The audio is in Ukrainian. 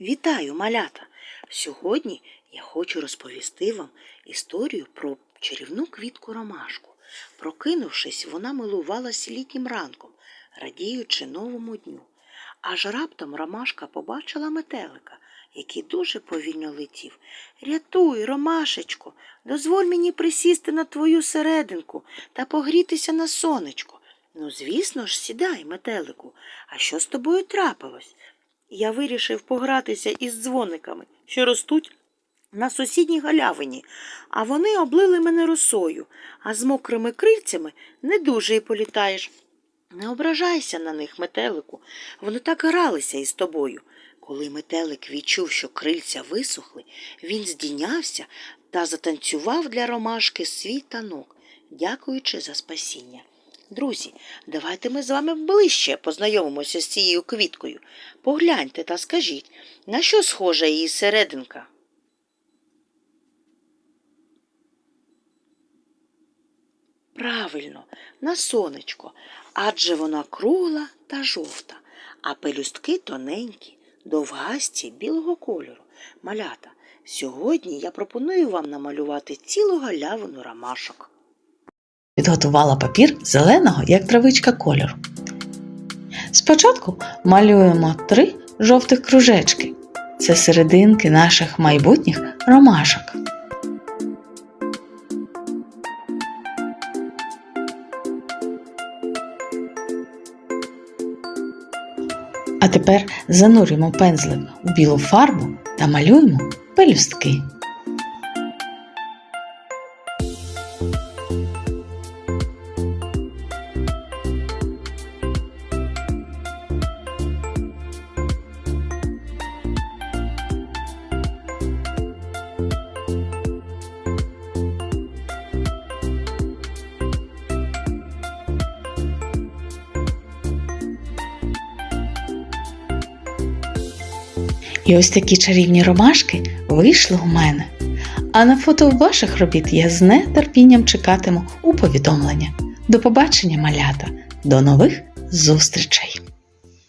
Вітаю, малята! Сьогодні я хочу розповісти вам історію про чарівну квітку ромашку. Прокинувшись, вона милувалась літнім ранком, радіючи новому дню. Аж раптом ромашка побачила метелика, який дуже повільно летів. Рятуй, ромашечко, дозволь мені присісти на твою серединку та погрітися на сонечко. Ну, звісно ж, сідай, метелику. А що з тобою трапилось? Я вирішив погратися із дзвониками, що ростуть на сусідній галявині, а вони облили мене росою, а з мокрими крильцями не дуже й політаєш. Не ображайся на них, метелику, вони так гралися із тобою. Коли метелик відчув, що крильця висохли, він здійнявся та затанцював для ромашки свій танок, дякуючи за спасіння. Друзі, давайте ми з вами ближче познайомимося з цією квіткою. Погляньте та скажіть, на що схожа її серединка? Правильно, на сонечко, адже вона кругла та жовта, а пелюстки тоненькі, довгасті білого кольору. Малята, сьогодні я пропоную вам намалювати цілу галявину ромашок. Підготувала папір зеленого, як травичка кольору. Спочатку малюємо три жовтих кружечки. Це серединки наших майбутніх ромашок. А тепер занурюємо пензлик у білу фарбу та малюємо пелюстки. І ось такі чарівні ромашки вийшли у мене. А на фото ваших робіт я з нетерпінням чекатиму у повідомлення. До побачення, малята! До нових зустрічей!